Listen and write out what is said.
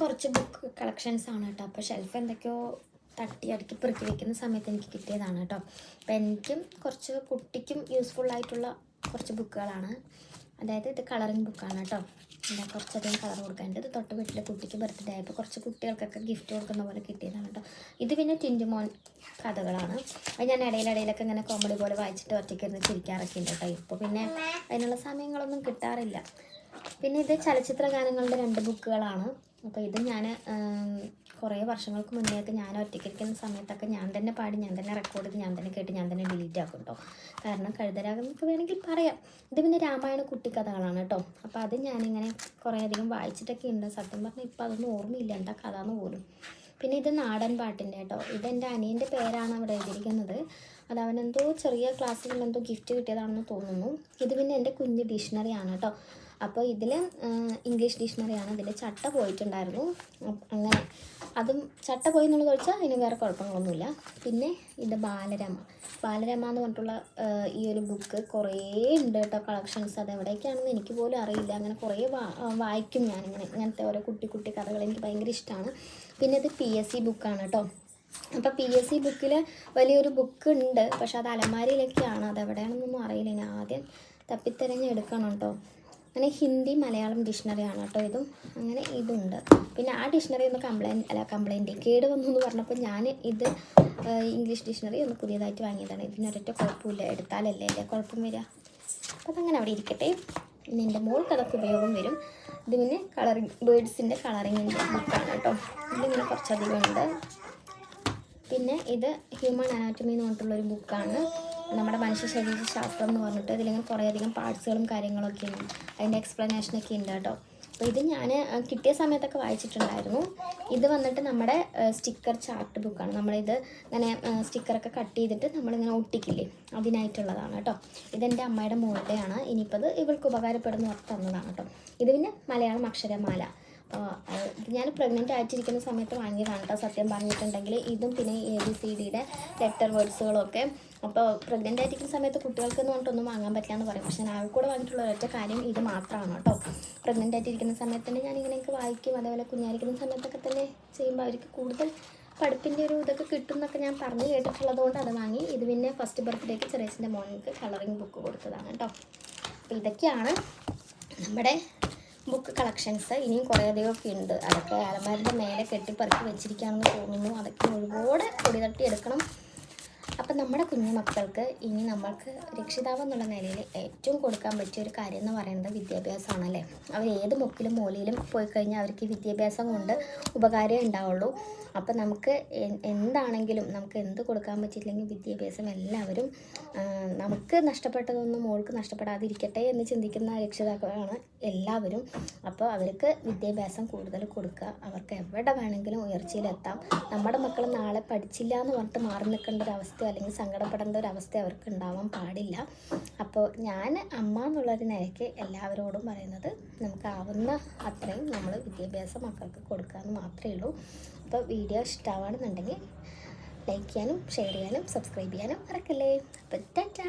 കുറച്ച് book collections ആണ് കേട്ടോ. അപ്പോൾ ഷെൽഫ് എന്തൊക്കെയോ തട്ടി അടുക്കി പെറുക്കി വെക്കുന്ന സമയത്ത് എനിക്ക് കിട്ടിയതാണ് കേട്ടോ. അപ്പോൾ എനിക്കും കുറച്ച് കുട്ടിക്കും യൂസ്ഫുൾ ആയിട്ടുള്ള കുറച്ച് ബുക്കുകളാണ് അതായത് ഇത് കളറിങ് ബുക്കാണ് കേട്ടോ. എന്താ കുറച്ചധികം കളർ കൊടുക്കാനുണ്ട്. ഇത് തൊട്ട് വീട്ടിലെ കുട്ടിക്ക് ബർത്ത്ഡേ ആയപ്പോൾ കുറച്ച് കുട്ടികൾക്കൊക്കെ ഗിഫ്റ്റ് കൊടുക്കുന്ന പോലെ കിട്ടിയതാണ് കേട്ടോ. ഇത് പിന്നെ ടിന്റുമോൻ കഥകളാണ്. അത് ഞാൻ ഇടയിലിടയിലൊക്കെ ഇങ്ങനെ കോമഡി പോലെ വായിച്ചിട്ട് ഒറ്റയ്ക്ക് ഇരുന്ന് ചിരിക്കാറൊക്കെ ഉണ്ട് കേട്ടോ. ഇപ്പോൾ പിന്നെ അതിനുള്ള സമയങ്ങളൊന്നും കിട്ടാറില്ല. പിന്നെ ഇത് ചലച്ചിത്ര ഗാനങ്ങളുടെ രണ്ട് ബുക്കുകളാണ്. അപ്പോൾ ഇത് ഞാൻ കുറേ വർഷങ്ങൾക്ക് മുന്നേയൊക്കെ ഞാൻ ഒറ്റയ്ക്കിരിക്കുന്ന സമയത്തൊക്കെ ഞാൻ തന്നെ പാടി ഞാൻ തന്നെ റെക്കോർഡ് ചെയ്ത് ഞാൻ തന്നെ കേട്ട് ഞാൻ തന്നെ ഡിലീറ്റ് ആക്കും കേട്ടോ കാരണം കഴുതരാഗം എന്നൊക്കെ വേണമെങ്കിൽ പറയാം. ഇത് പിന്നെ രാമായണ കുട്ടിക്കഥകളാണ് കേട്ടോ അപ്പോൾ അത് ഞാനിങ്ങനെ കുറേ അധികം വായിച്ചിട്ടൊക്കെ ഉണ്ട്. സത്യം പറഞ്ഞാൽ ഇപ്പോൾ അതൊന്നും ഓർമ്മയില്ല. എന്താ കഥ എന്ന് പോലും. പിന്നെ ഇത് നാടൻ പാട്ടിന്റെ കേട്ടോ ഇതെന്റെ അനിയന്റെ പേരാണ് അവിടെ എഴുതിയിരിക്കുന്നത്. അത് അവനെന്തോ ചെറിയ ക്ലാസ്സിൽ എന്തോ ഗിഫ്റ്റ് കിട്ടിയതാണെന്ന് തോന്നുന്നു. ഇത് പിന്നെ എന്റെ കുഞ്ഞ് ഡിക്ഷണറി ആണ് കേട്ടോ അപ്പോൾ ഇതിൽ ഇംഗ്ലീഷ് ഡിക്ഷണറിയാണ് ഇതിൽ ചട്ട പോയിട്ടുണ്ടായിരുന്നു. അങ്ങനെ അതും ചട്ട പോയി എന്നുള്ളത് വെച്ചാൽ അതിന് വേറെ കുഴപ്പങ്ങളൊന്നുമില്ല. പിന്നെ ഇത് ബാലരമ. ബാലരമ എന്ന് പറഞ്ഞിട്ടുള്ള ഈ ഒരു ബുക്ക് കുറേ ഉണ്ട് കേട്ടോ കളക്ഷൻസ് അത് എനിക്ക് പോലും അറിയില്ല. അങ്ങനെ കുറേ വായിക്കും ഞാനിങ്ങനെ ഇങ്ങനത്തെ ഓരോ കുട്ടി കുട്ടി കഥകൾ എനിക്ക് ഭയങ്കര ഇഷ്ടമാണ് പിന്നെ ഇത് പി എസ് സി ബുക്കാണ് കേട്ടോ. അപ്പോൾ പി എസ് സി ബുക്കിൽ വലിയൊരു ബുക്ക് ഉണ്ട്. പക്ഷെ അത് അലമാരിയിലൊക്കെയാണ്. അത് എവിടെയാണെന്നൊന്നും അറിയില്ല. ഞാൻ ആദ്യം തപ്പിത്തെരഞ്ഞെടുക്കണം കേട്ടോ. അങ്ങനെ ഹിന്ദി മലയാളം ഡിക്ഷണറിയാണ് കേട്ടോ ഇതും. അങ്ങനെ ഇതുണ്ട്. പിന്നെ ആ ഡിക്ഷണറി ഒന്ന് കംപ്ലൈന്റ് അല്ല കംപ്ലൈന്റ് കേട് വന്നു എന്ന് പറഞ്ഞപ്പോൾ ഞാൻ ഇത് ഇംഗ്ലീഷ് ഡിക്ഷണറി ഒന്ന് പുതിയതായിട്ട് വാങ്ങിയതാണ്. ഇതിനൊരൊറ്റ കുഴപ്പമില്ല. എടുത്താലല്ലേ അല്ലേ കുഴപ്പം വരിക. അപ്പോൾ അതങ്ങനെ അവിടെ ഇരിക്കട്ടെ. ഇനി എന്റെ മോൾക്ക് അതൊക്കെ ഉപയോഗം വരും. ഇത് പിന്നെ കളറിങ് ബേഡ്സിന്റെ കളറിങ്ങിന്റെ ബുക്കാണ് കേട്ടോ. ഇതിലിങ്ങനെ കുറച്ചധികം ഉണ്ട്. പിന്നെ ഇത് ഹ്യൂമൻ അനാറ്റമി എന്ന് പറഞ്ഞിട്ടുള്ളൊരു ബുക്കാണ് നമ്മുടെ മനുഷ്യ ശരീര ശാസ്ത്രം എന്ന് പറഞ്ഞിട്ട് ഇതിലിങ്ങനെ കുറേയധികം പാർട്സുകളും കാര്യങ്ങളൊക്കെ ഉണ്ട്. അതിന്റെ എക്സ്പ്ലനേഷനൊക്കെ ഉണ്ട് കേട്ടോ. അപ്പോൾ ഇത് ഞാൻ കിട്ടിയ സമയത്തൊക്കെ വായിച്ചിട്ടുണ്ടായിരുന്നു. ഇത് വന്നിട്ട് നമ്മുടെ സ്റ്റിക്കർ ചാർട്ട് ബുക്കാണ് നമ്മളിത് ഇങ്ങനെ സ്റ്റിക്കറൊക്കെ കട്ട് ചെയ്തിട്ട് നമ്മളിങ്ങനെ ഒട്ടിക്കില്ലേ? അതിനായിട്ടുള്ളതാണ് കേട്ടോ. ഇതെന്റെ അമ്മയുടെ മോളുടെയാണ്. ഇനിയിപ്പോൾ ഇത് ഇവൾക്ക് ഉപകാരപ്പെടുന്ന തന്നതാണ് കേട്ടോ. ഇത് പിന്നെ മലയാളം അക്ഷരമാല. ഞാൻ പ്രഗ്നന്റ് ആയിട്ടിരിക്കുന്ന സമയത്ത് വാങ്ങിയതാണ് കേട്ടോ സത്യം പറഞ്ഞിട്ടുണ്ടെങ്കിൽ ഇതും പിന്നെ എ ബി സി ഡിയുടെ ലെറ്റർ വേർഡ്സുകളൊക്കെ അപ്പോൾ പ്രഗ്നന്റ് ആയിട്ടിരിക്കുന്ന സമയത്ത് കുട്ടികൾക്ക് എന്ന് പറഞ്ഞിട്ടൊന്നും വാങ്ങാൻ പറ്റില്ല എന്ന് പറയും. പക്ഷേ ഞാൻ കൂടെ വാങ്ങിയിട്ടുള്ള ഒരൊറ്റ കാര്യം ഇത് മാത്രമാണ് കേട്ടോ പ്രഗ്നന്റ് ആയിട്ടിരിക്കുന്ന സമയത്ത് തന്നെ ഞാൻ ഇങ്ങനെയൊക്കെ വായിക്കും. അതേപോലെ കുഞ്ഞായിരിക്കുന്ന സമയത്തൊക്കെ തന്നെ ചെയ്യുമ്പോൾ അവർക്ക് കൂടുതൽ പഠിപ്പിന്റെ ഒരു ഇതൊക്കെ കിട്ടും എന്നൊക്കെ ഞാൻ പറഞ്ഞു കേട്ടിട്ടുള്ളത് കൊണ്ട് അത് വാങ്ങി. ഇത് പിന്നെ ഫസ്റ്റ് ബർത്ത്ഡേക്ക് ചെറിയച്ഛന്റെ മോനിക്ക് കളറിങ് ബുക്ക് കൊടുത്തതാണ് കേട്ടോ അപ്പോൾ ഇതൊക്കെയാണ് നമ്മുടെ ബുക്ക് കളക്ഷൻസ് ഇനിയും കുറേ അധികമൊക്കെ ഉണ്ട്. അതൊക്കെ അലമാരിന്റെ മേലെ കെട്ടിപ്പറക്കി വെച്ചിരിക്കുകയാണെന്ന് തോന്നുന്നു. അതൊക്കെ ഒരുപാട് കൊടി തട്ടി എടുക്കണം അപ്പം നമ്മുടെ കുഞ്ഞു മക്കൾക്ക് ഇനി നമ്മൾക്ക് രക്ഷിതാവ് എന്നുള്ള നിലയിൽ ഏറ്റവും കൊടുക്കാൻ പറ്റിയ ഒരു കാര്യം എന്ന് പറയുന്നത് വിദ്യാഭ്യാസമാണ് അല്ലേ അവർ ഏത് മുക്കിലും മൂലയിലും പോയി കഴിഞ്ഞാൽ അവർക്ക് വിദ്യാഭ്യാസം കൊണ്ട് ഉപകാരമേ ഉണ്ടാവുള്ളൂ. അപ്പം നമുക്ക് എന്താണെങ്കിലും നമുക്ക് എന്ത് കൊടുക്കാൻ പറ്റിയില്ലെങ്കിൽ വിദ്യാഭ്യാസം എല്ലാവരും നമുക്ക് നഷ്ടപ്പെട്ടതൊന്നും മോൾക്ക് നഷ്ടപ്പെടാതിരിക്കട്ടെ എന്ന് ചിന്തിക്കുന്ന രക്ഷിതാക്കളാണ് എല്ലാവരും. അപ്പോൾ അവർക്ക് വിദ്യാഭ്യാസം കൂടുതൽ കൊടുക്കുക. അവർക്ക് എവിടെ വേണമെങ്കിലും ഉയർച്ചയിലെത്താം. നമ്മുടെ മക്കൾ നാളെ പഠിച്ചില്ല എന്ന് പറഞ്ഞിട്ട് മാറി നിൽക്കേണ്ട ഒരു അവസ്ഥ അല്ലെങ്കിൽ സങ്കടപ്പെടേണ്ട ഒരു അവസ്ഥ അവർക്ക് ഉണ്ടാവാൻ പാടില്ല. അപ്പോൾ ഞാൻ അമ്മ എന്നുള്ളൊരു നിലയ്ക്ക് എല്ലാവരോടും പറയുന്നത് നമുക്കാവുന്ന അത്രയും നമ്മൾ വിദ്യാഭ്യാസം മക്കൾക്ക് കൊടുക്കാമെന്ന് മാത്രമേ ഉള്ളൂ. അപ്പോൾ വീഡിയോ ഇഷ്ടമാണെന്നുണ്ടെങ്കിൽ ലൈക്ക് ചെയ്യാനും ഷെയർ ചെയ്യാനും സബ്സ്ക്രൈബ് ചെയ്യാനും മറക്കല്ലേ. അപ്പോൾ ടാറ്റാ.